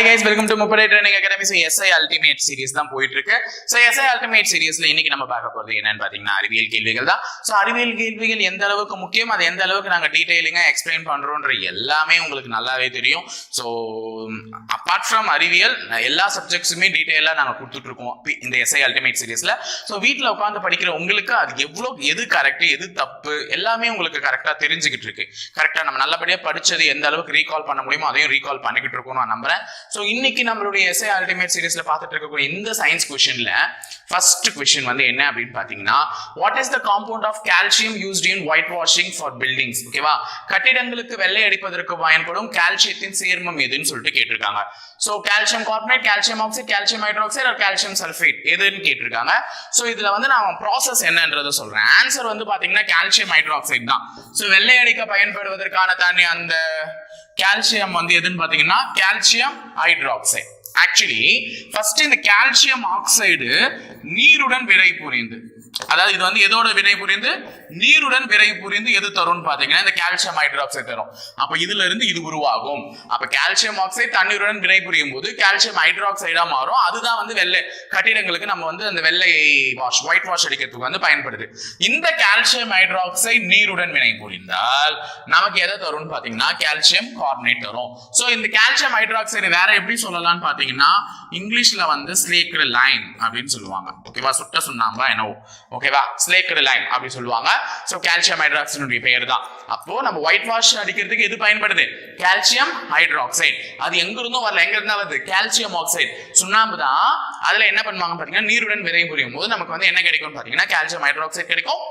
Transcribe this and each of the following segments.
Hi guys welcome to Muppadai training academy so SI ultimate series தான் போயிட்டு இருக்கு so SI ultimate சீரிஸ்ல இன்னைக்கு நம்ம பார்க்க போறது என்னன்னு பாத்தீங்கன்னா அறிவியல் கேள்விகள் தான். ஸோ அறிவியல் கேள்விகள் எந்த அளவுக்கு முக்கியம் அது எந்த அளவுக்கு நாங்கள் டீடைலிங்கா எக்ஸ்பிளைன் பண்றோன்ற எல்லாமே உங்களுக்கு நல்லாவே தெரியும். ஸோ அப்பார்ட் ஃப்ரம் அறிவியல் எல்லா சப்ஜெக்ட்ஸுமே டீட்டெயிலாக நாங்கள் கொடுத்துட்டு இருக்கோம் இந்த எஸ்ஐ அல்டிமேட் சீரிஸ்ல ஸோ வீட்டில் உட்காந்து படிக்கிற உங்களுக்கு அது எவ்வளோ எது கரெக்ட் எது தப்பு எல்லாமே உங்களுக்கு கரெக்டாக தெரிஞ்சுக்கிட்டு இருக்கு கரெக்டாக நம்ம நல்லபடியாக படிச்சது எந்த அளவுக்கு ரீகால் பண்ண முடியுமோ அதையும் ரீகால் பண்ணிக்கிட்டு இருக்கோம் நான் நம்புறேன். ஸோ இன்னைக்கு நம்மளுடைய எஸ்ஐ அல்டிமேட் சீரீஸ்ல பார்த்துட்டு இருக்கக்கூடிய இந்த சயின்ஸ் கொஷின்ல ஃபர்ஸ்ட் கொஷின் வந்து என்ன அப்படின்னு பார்த்தீங்கன்னா what is the compound of calcium used in white washing for buildings ஓகேவா கட்டிடங்களுக்கு வெள்ளை அடிப்பதற்கு பயன்படும் கால்சியத்தின் சேர்மம் எதுன்னு சொல்லிட்டு கேட்டிருக்காங்க. So calcium carbonate calcium oxide calcium hydroxide or calcium sulphate எதுன்னு கேட்டிருக்காங்க. ஸோ இதுல வந்து நான் ப்ராசஸ் என்னன்றதை சொல்றேன். ஆன்சர் வந்து பாத்தீங்கன்னா கால்சியம் ஹைட்ராக்சைடு தான். ஸோ வெள்ளை அடிக்க பயன்படுவதற்கான தண்ணி அந்த கால்சியம் வந்து எதுன்னு பாத்தீங்கன்னா கால்சியம் ஹைட்ராக்சைடு ஆக்சுவலி ஃபர்ஸ்ட் இந்த கால்சியம் ஆக்சைடு நீருடன் வினை புரிந்து அதாவது இது வந்து எதோட வினை புரிந்து? நீருடன் விரை புரிந்து எது தரும்னு பாத்தீங்கன்னா இந்த கால்சியம் ஹைட்ராக்சைடு தரும். அப்ப இதுல இருந்து இது உருவாகும். அப்ப கால்சியம் ஆக்சைடு தண்ணீருடன் வினை புரியும் போது கால்சியம் ஹைட்ராக்சைடா மாறும். அதுதான் வந்து வெள்ளை கட்டிடங்களுக்கு நம்ம வந்து அந்த வெள்ளை வாஷ் ஒயிட் வாஷ் அடிக்கிறதுக்கு வந்து பயன்படுது. இந்த கால்சியம் ஹைட்ராக்சைடு நீருடன் வினை புரிந்தால் நமக்கு எதை தரும்னு பாத்தீங்கன்னா கால்சியம் கார்பனேட் தரும். சோ இந்த கால்சியம் ஹைட்ராக்சைடு வேற எப்படி சொல்லலாம்னு பாத்தீங்கன்னா இங்கிலீஷ்ல வந்து ஸ்லேக்டு லைன் அப்படின்னு சொல்லுவாங்க. ஓகேவா? சுட்ட சுண்ணாம்பா என்னவோ. ஓகேவா ஸ்லேக்கடு லைன் அப்படின்னு சொல்லுவாங்க. ஸோ கால்சியம் ஹைட்ராக்சைடுடைய பெயர் தான் அப்போ நம்ம ஒயிட் வாஷ் அடிக்கிறதுக்கு எது பயன்படுது? கால்சியம் ஹைட்ராக்சைடு அது எங்க இருந்தும் வரல. எங்க இருந்தா வருது? கால்சியம் ஆக்சைடு சுண்ணாம்பு தான். அதுல என்ன பண்ணுவாங்க பாத்தீங்கன்னா நீருடன் விரை புரியும் போது நமக்கு வந்து என்ன கிடைக்கும் பாத்தீங்கன்னா கால்சியம் ஹைட்ராக்சைடு கிடைக்கும்.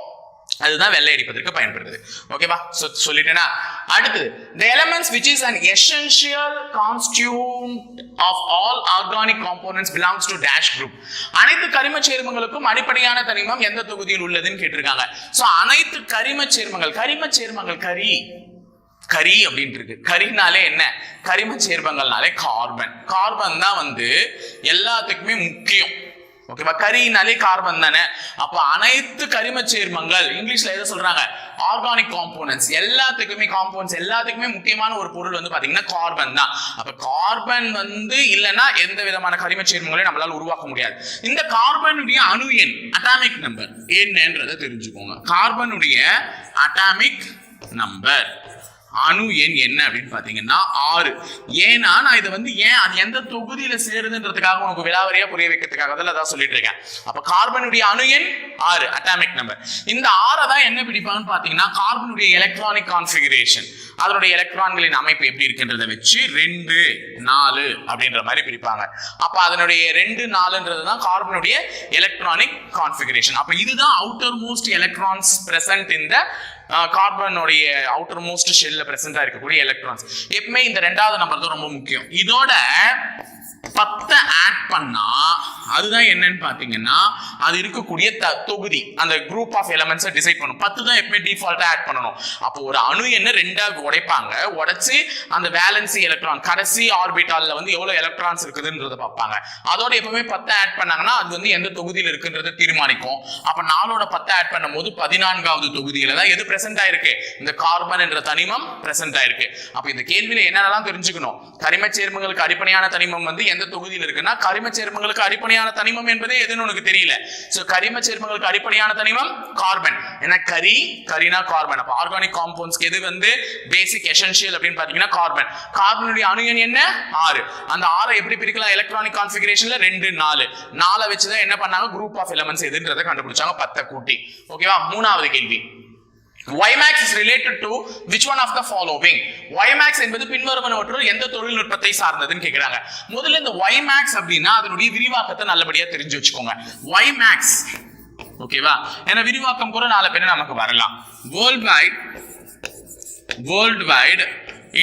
அதுதான் வெள்ளை அடிப்பதற்கு பயன்படுது. ஓகேவா So, சொல்லிட்டேனா? அடுத்து the elements which is an essential constituent of all organic components belongs to dash group அனைத்து கரிம சேர்மங்களுக்கும் அடிப்படையான தனிமம் எந்த தொகுதியில் உள்ளதுன்னு கேட்டிருக்காங்க. ஸோ அனைத்து கரிம சேர்மங்கள் கரிம சேர்மங்கள் கரி கரி அப்படின்ட்டு இருக்கு. கரினாலே என்ன? கரிம சேர்மங்கள்னாலே கார்பன் கார்பன் தான் வந்து எல்லாத்துக்குமே முக்கியம். ஓகேவா கரினாலே கார்பன் தானே? அப்ப அனைத்து கரிம சேர்மங்கள் இங்கிலீஷ்ல எதை சொல்றாங்க? ஆர்கானிக் காம்போனன்ட்ஸ் எல்லாத்துக்குமே காம்பவுண்ட்ஸ் எல்லாத்துக்குமே முக்கியமான ஒரு பொருள் வந்து பாத்தீங்கன்னா கார்பன் தான். அப்ப கார்பன் வந்து இல்லைன்னா எந்த விதமான கரிம சேர்மங்களையும் நம்மளால உருவாக்க முடியாது. இந்த கார்பனுடைய அணு எண் அட்டாமிக் நம்பர் என்னன்றதை தெரிஞ்சுக்கோங்க. கார்பனுடைய அட்டாமிக் நம்பர் அணு எண் என்ன அப்படின்னு பாத்தீங்கன்னா ஆறு. ஏன்னா நான் இதை வந்து ஏன் அது எந்த தொகுதியில சேருதுன்றதுக்காக உனக்கு விலாவரியா புரிய வைக்கிறதுக்காக தான் அதான் சொல்லிட்டு இருக்கேன். அப்ப கார்பனுடைய அணு எண் ஆறு அட்டாமிக் நம்பர் இந்த ஆறை தான் என்ன பிடிப்பாங்கன்னு பாத்தீங்கன்னா கார்பனுடைய எலக்ட்ரானிக் கான்ஃபிகரேஷன் அதனுடைய எலக்ட்ரான்களின் அமைப்பு எப்படி இருக்குன்றதை வச்சு ரெண்டு நாலு அப்படின்ற மாதிரி பிரிப்பாங்க. அப்ப அதனுடைய ரெண்டு நாலுன்றது தான் கார்பனுடைய எலக்ட்ரானிக் கான்ஃபிகரேஷன் அப்ப இதுதான் அவுட்டர் மோஸ்ட் எலக்ட்ரான்ஸ் பிரசன்ட் இந்த கார்பனுடைய அவுட்டர் மோஸ்ட் ஷெல்ல பிரசென்டா இருக்கக்கூடிய எலக்ட்ரான்ஸ் எப்பவுமே இந்த ரெண்டாவது நம்பர் தான் ரொம்ப முக்கியம். இதோட பத்தை ஆட் பண்ணா அதுதான் என்னன்னு பாத்தீங்கன்னா அது இருக்கக்கூடிய த- தொகுதி அந்த குரூப் ஆஃப் எலமெண்ட்ஸை டிசைட் பண்ணும் பத்து தான் எப்பவுமே டிஃபால்ட்டா ஆட் பண்ணணும். அப்போ ஒரு அணு என்ன ரெண்டாக உடைப்பாங்க? உடைச்சு அந்த வேலன்சி எலக்ட்ரான் கடைசி ஆர்பிட்டாலில் வந்து எவ்வளவு எலக்ட்ரான்ஸ் இருக்குதுன்றத பார்ப்பாங்க. அதோட எப்பவுமே பத்தை ஆட் பண்ணாங்கன்னா அது வந்து எந்த தொகுதியில் இருக்குன்றதை தீர்மானிக்கும். அப்ப நாலோட பத்தை ஆட் பண்ணும்போது பதினான்காவது தொகுதியில தான் எது பிரசன்ட் ஆயிருக்கு? இந்த கார்பன் என்ற தனிமம் பிரசன்ட் ஆயிருக்கு. அப்ப இந்த கேள்வியில என்னென்னலாம் தெரிஞ்சுக்கணும்? கரிம சேர்மங்களுக்கு அடிப்படையான தனிமம் வந்து எந்த தொகுதியில் இருக்குன்னா கரிம சேர்மங்களுக்கு அடிப்படையான தனிமம் என்பதே எதுன்னு உனக்கு தெரியல. ஸோ கரிம சேர்மங்களுக்கு அடிப்படையான தனிமம் கார்பன் ஏன்னா கரி கரினா கார்பன் அப்போ ஆர்கானிக் காம்பவுண்ட்ஸ்க்கு எது வந்து? பேசிக் எசென்ஷியல் அப்படின்னு பார்த்தீங்கன்னா கார்பன் கார்பனுடைய அணு என்ன? ஆறு. அந்த ஆறை எப்படி பிரிக்கலாம்? எலக்ட்ரானிக் கான்ஃபிகரேஷன்ல ரெண்டு நாலு. நாலை வச்சுதான் என்ன பண்ணாங்க? குரூப் ஆஃப் எலமெண்ட்ஸ் எதுன்றதை கண்டுபிடிச்சாங்க. பத்தை கூட்டி. ஓகேவா மூணாவது கேள்வி. Ymax is related to which one of the following? Ymax என்பது பின்வருவனவற்றுள் எந்த தொழில்நுட்பத்தை சார்ந்ததுன்னு கேட்கிறாங்க முதல்ல இந்த Ymax அப்படின்னா அதனுடைய விரிவாக்கத்தை நல்லபடியா தெரிஞ்சு வச்சுக்கோங்க. Ymax ஓகேவா? ஏன்னா விரிவாக்கம் கூட நாலு பேர் நமக்கு வரலாம். World wide world wide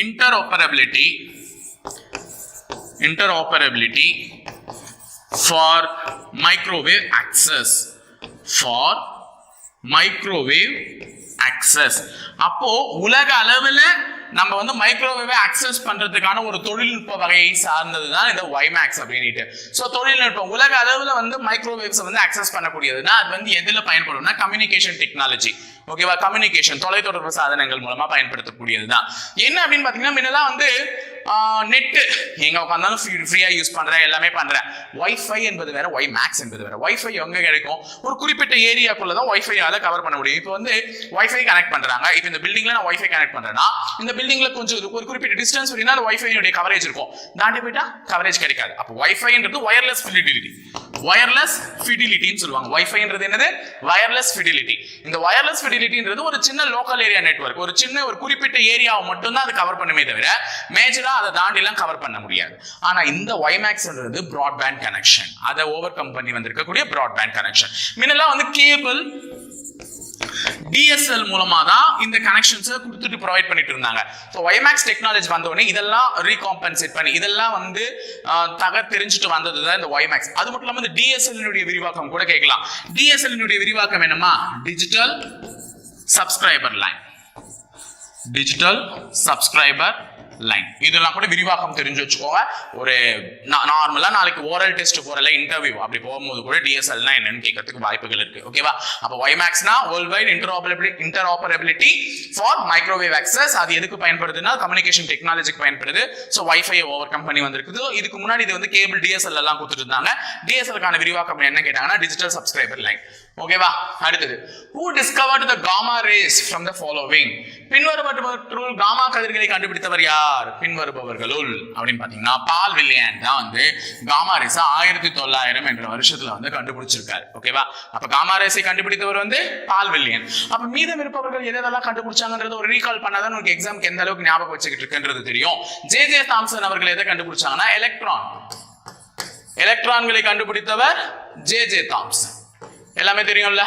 interoperability interoperability for microwave access for microwave access அப்போ உலக அளவில் நம்ம வந்து மைக்ரோவேவை அக்சஸ் பண்றதுக்கான ஒரு தொழில்நுட்ப வகையை சார்ந்தது தான் இந்த வைமேக்ஸ் அப்படின்ட்டு ஸோ தொழில்நுட்பம். உலக அளவில் வந்து மைக்ரோவேவ்ஸ் வந்து அக்சஸ் பண்ணக்கூடியதுன்னா அது வந்து எதில் பயன்படும்னா கம்யூனிகேஷன் டெக்னாலஜி ஓகேவா கம்யூனிகேஷன் தொலைத்தொடர்பு சாதனங்கள் மூலமா பயன்படுத்தக்கூடியது தான் என்ன அப்படின்னு பாத்தீங்கன்னா முன்னெல்லாம் வந்து நெட்டு எங்க உட்காந்தாலும் ஃப்ரீயா யூஸ் பண்றேன் எல்லாமே பண்றேன். ஒய்ஃபை என்பது வேற ஒய் மேக்ஸ் என்பது வேற. ஒய்ஃபை எங்க கிடைக்கும்? ஒரு குறிப்பிட்ட ஏரியாக்குள்ள தான் வைஃபையால கவர் பண்ண முடியும். இப்போ வந்து ஒய்ஃபை கனெக்ட் பண்றாங்க. இப்போ இந்த பில்டிங்ல நான் ஒய்ஃபை கனெக்ட் பண்றேன்னா இந்த பில்டிங்ல கொஞ்சம் ஒரு குறிப்பிட்ட டிஸ்டன்ஸ் வரைக்கும் அந்த வைஃபைனுடைய கவரேஜ் இருக்கும். தாண்டி போயிட்டா கவரேஜ் கிடைக்காது. அப்போ ஒய்ஃபைன்றது ஒயர்லெஸ் ஃபிடிலிட்டி ஒயர்லெஸ் ஃபிடிலிட்டின்னு சொல்லுவாங்க. ஒய்ஃபைன்றது என்னது? ஒயர்லெஸ் ஃபிடிலிட்டி இந்த வயர்லெஸ் ஃபிடிலிட்டின்றது ஒரு சின்ன லோக்கல் ஏரியா நெட்வொர்க் ஒரு சின்ன ஒரு குறிப்பிட்ட ஏரியாவை மட்டும்தான் அது கவர் பண்ணுமே தவிர மேஜராக அதை தாண்டிலாம் கவர் பண்ண முடியாது. ஆனால் இந்த ஒய்மேக்ஸ்ன்றது பிராட்பேண்ட் கனெக்ஷன் அதை ஓவர் கம் பண்ணி வந்திருக்கக்கூடிய பிராட்பேண்ட் கனெக்ஷன் முன்னெல்லாம் வந்து கேபிள் டிஎஸ்எல் மூலமா தான் இந்த கனெக்ஷன்ஸை கொடுத்துட்டு ப்ரொவைட் பண்ணிட்டு இருந்தாங்க. ஸோ ஒய்மேக்ஸ் டெக்னாலஜி வந்த இதெல்லாம் ரீகாம்பன்சேட் பண்ணி இதெல்லாம் வந்து தக தெரிஞ்சுட்டு வந்தது தான் இந்த ஒய்மேக்ஸ் அது மட்டும் இல்லாமல் இந்த டிஎஸ்எல்னுடைய விரிவாக்கம் கூட கேட்கலாம். டிஎஸ்எல்னுடைய விரிவாக்கம் என்னமா digital subscriber line digital subscriber line இதெல்லாம் கூட விரிவாக்கம் தெரிஞ்சு வச்சுக்கோங்க. ஒரு நார்மலா நாளைக்கு ஓரல் டெஸ்ட் போறல இன்டர்வியூ அப்படி போகும்போது கூட டிஎஸ்எல்னா என்னன்னு கேட்கறதுக்கு வாய்ப்புகள் இருக்கு. ஓகேவா அப்போ ஒய்மேக்ஸ்னா world wide interoperability interoperability for microwave access அது எதுக்கு பயன்படுதுன்னா கம்யூனிகேஷன் டெக்னாலஜிக்கு பயன்படுது. ஸோ வைஃபை ஓவர் கம் பண்ணி வந்திருக்குது. இதுக்கு முன்னாடி இது வந்து கேபிள் டிஎஸ்எல் எல்லாம் கொடுத்துட்டு இருந்தாங்க. டிஎஸ்எல்கான விரிவாக்கம் என்ன கேட்டாங்கன்னா டிஜிட்டல் சப்ஸ்கிரைபர் லைன் ஓகேவா அடுத்தது. Who discovered the gamma rays from the following பின்வருபவற்றுள் gamma கதிர்களை கண்டுபிடித்தவர் யார்? பின்வருபவர்களுள் அப்படின்னு பார்த்தீங்கன்னா பால் வில்லியன் தான் வந்து காமா ரேஸ் ஆயிரத்தி தொள்ளாயிரம் என்ற வருஷத்துல வந்து கண்டுபிடிச்சிருக்காரு. ஓகேவா அப்ப காமா ரேஸை கண்டுபிடித்தவர் வந்து பால் வில்லியன் அப்ப மீதம் இருப்பவர்கள் எதை எதெல்லாம் கண்டுபிடிச்சாங்கன்றது ஒரு ரீகால் பண்ணாதான் உங்களுக்கு எக்ஸாம்க்கு எந்த அளவுக்கு ஞாபகம் வச்சுக்கிட்டு இருக்குன்றது தெரியும். ஜே ஜே தாம்சன் அவர்கள் எதை கண்டுபிடிச்சாங்கன்னா எலக்ட்ரான் எலக்ட்ரான்களை கண்டுபிடித்தவர் ஜே ஜே தாம்சன் எல்லாமே தெரியும்ல?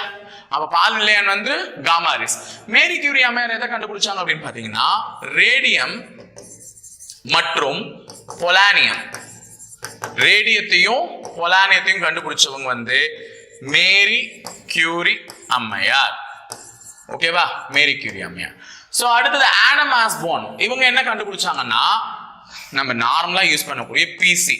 அப்ப பால் நிலையன் வந்து காமாரிஸ். மேரி கியூரி அம்மையார் எதை கண்டுபிடிச்சாங்க அப்படின்னு பாத்தீங்கன்னா ரேடியம் மற்றும் பொலானியம். ரேடியத்தையும் பொலானியத்தையும் கண்டுபிடிச்சவங்க வந்து மேரி கியூரி அம்மையார். ஓகேவா மேரி கியூரி அம்மையார். ஸோ அடுத்தது ஆடம் ஆஸ்போன். இவங்க என்ன கண்டுபிடிச்சாங்கன்னா நம்ம நார்மலாக யூஸ் பண்ணக்கூடிய பிசி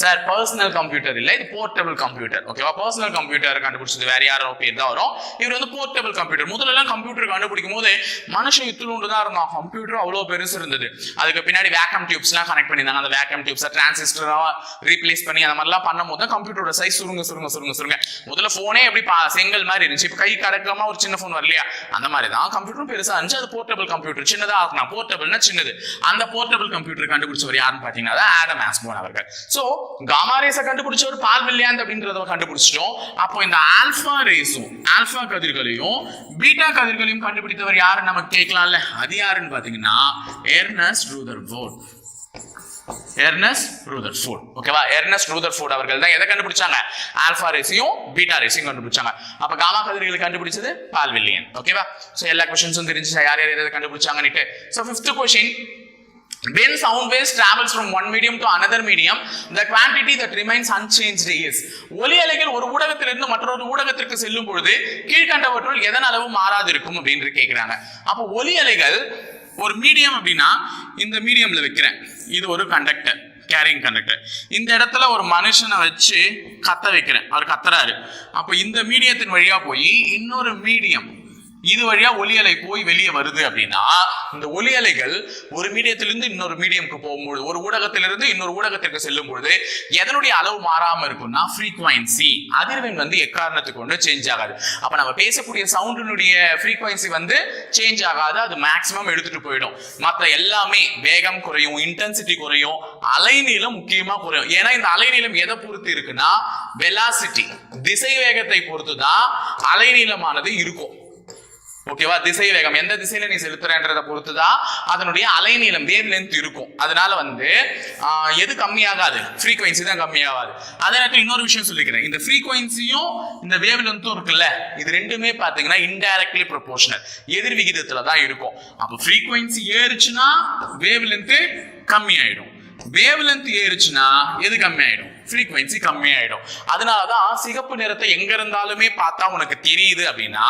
சார் பர்சனல் கம்ப்யூட்டர் இல்லை இது போர்ட்டபிள் கம்ப்யூட்டர் ஓகேவா பர்சனல் கம்ப்யூட்டர் கண்டுபிடிச்சது வேற யாரோ பேர் தான் வரும். இவர் வந்து போர்ட்டபிள் கம்ப்யூட்டர் முதல்ல எல்லாம் கம்ப்யூட்டர் கண்டுபிடிக்கும் போது மனுஷன் இத்துளுண்டு தான் இருந்தான். கம்ப்யூட்டர் அவ்வளோ பெருசு இருந்தது. அதுக்கு பின்னாடி வேக்கம் டியூப்ஸ்லாம் கனெக்ட் பண்ணியிருந்தாங்க. அந்த வேக்கம் டியூப்ஸை டிரான்சிஸ்டராக ரீப்ளேஸ் பண்ணி அந்த மாதிரிலாம் பண்ணும்போது தான் கம்ப்யூட்டரோட சைஸ் சுருங்க சுருங்க சுருங்க சுருங்க. முதல்ல ஃபோனே எப்படி பா செங்கல் மாதிரி இருந்துச்சு. இப்போ கை கடக்கமா ஒரு சின்ன ஃபோன் வரலையா? அந்த மாதிரி தான் கம்ப்யூட்டரும் பெருசா இருந்துச்சு. அது போர்ட்டபிள் கம்ப்யூட்டர் சின்னதாக ஆகணும் போர்ட்டபிள்னா சின்னது. அந்த போர்ட்டபிள் கம்ப்யூட்டர் கண்டுபிடிச்சவர் யாருன்னு பார்த்தீங்கன்னா ஆடம் ஆஸ்போன் அவர்கள். ஸோ காமா ரேஸை கண்டுபிடிச்சவர் பால் வில்லியாந்த் அப்படின்றத கண்டுபிடிச்சிட்டோம். அப்போ இந்த ஆல்பா ரேஸும் ஆல்பா கதிர்களையும் பீட்டா கதிர்களையும் கண்டுபிடித்தவர் யாருன்னு நம்ம கேட்கலாம்ல? அது யாருன்னு பாத்தீங்கன்னா Ernest Rutherford Ernest Rutherford ஓகேவா எர்னஸ் ரூதர் ஃபுட் அவர்கள் தான் எதை கண்டுபிடிச்சாங்க? ஆல்பா ரேஸையும் பீட்டா ரேஸையும் கண்டுபிடிச்சாங்க. அப்ப காமா கதிர்களை கண்டுபிடிச்சது பால் வில்லியன் ஓகேவா சோ எல்லா கொஸ்டின்ஸும் தெரிஞ்சு யார் யார் எதை கண்டுபிடிச்சாங்கன்னுட்டு. So fifth question When sound waves travels from one medium to another medium, the quantity that remains unchanged is. ஒலி அலைகள் ஒரு ஊடகத்திலிருந்து மற்றொரு ஊடகத்திற்கு செல்லும் பொழுது கீழ்கண்டவற்றுள் எதன் அளவு மாறாது இருக்கும் அப்படின்னு கேட்கிறாங்க அப்போ ஒலி அலைகள் ஒரு மீடியம் அப்படின்னா இந்த மீடியம்ல வைக்கிறேன். இது ஒரு கண்டக்டர் கேரிங் கண்டக்டர் இந்த இடத்துல ஒரு மனுஷனை வச்சு கத்த வைக்கிறேன். அவர் கத்துறாரு. அப்போ இந்த மீடியத்தின் வழியா போய் இன்னொரு மீடியம் இது வழியா ஒலி அலை போய் வெளியே வருது அப்படின்னா இந்த ஒலி அலைகள் ஒரு மீடியத்திலிருந்து இன்னொரு மீடியம்க்கு போகும்போது ஒரு ஊடகத்திலிருந்து இன்னொரு ஊடகத்திற்கு செல்லும் பொழுது எதனுடைய அளவு மாறாம இருக்கும்னா ஃப்ரீக்வன்சி அதிர்வெண் வந்து எக்காரணத்துக்கு கொண்டு சேஞ்ச் ஆகாது. அப்ப நம்ம பேசக்கூடிய சவுண்டினுடைய ஃப்ரீக்வன்சி வந்து சேஞ்ச் ஆகாது அது மேக்சிமம் எடுத்துட்டு போயிடும். மற்ற எல்லாமே வேகம் குறையும் இன்டென்சிட்டி குறையும் அலைநீளம் முக்கியமா குறையும். ஏன்னா இந்த அலைநீளம் எதை பொறுத்து இருக்குன்னா வெலாசிட்டி திசை வேகத்தை பொறுத்து தான் அலைநீளமானது இருக்கும். ஓகேவா? திசை வேகம் எந்த திசையில நீ செலுத்துறன்றத பொறுத்துதான் அதனுடைய அலைநீளம் வேவ் லென்த் இருக்கும். அதனால வந்து எது கம்மியாகாது? ஃப்ரீக்வன்சி தான் கம்மியாகாது. அதே நேரத்தில் இன்னொரு விஷயம் சொல்லிக்கிறேன். இந்த ஃப்ரீக்வன்சியும் இந்த வேவ் லென்த்தும் இருக்குல்ல இது ரெண்டுமே பார்த்தீங்கன்னா இன்டைரக்ட்லி ப்ரொபோஷனல் எதிர் விகிதத்துல தான் இருக்கும். அப்போ ஃப்ரீக்வன்சி ஏறுச்சுன்னா வேவ் லென்த்து கம்மி ஆயிடும் வேவ் லென்த் ஏறுச்சுன்னா எது கம்மி ஆயிடும் ஃப்ரீக்வன்சி கம்மியாயிடும். அதனாலதான் சிகப்பு நிறத்தை எங்க இருந்தாலுமே பார்த்தா உனக்கு தெரியுது அப்படின்னா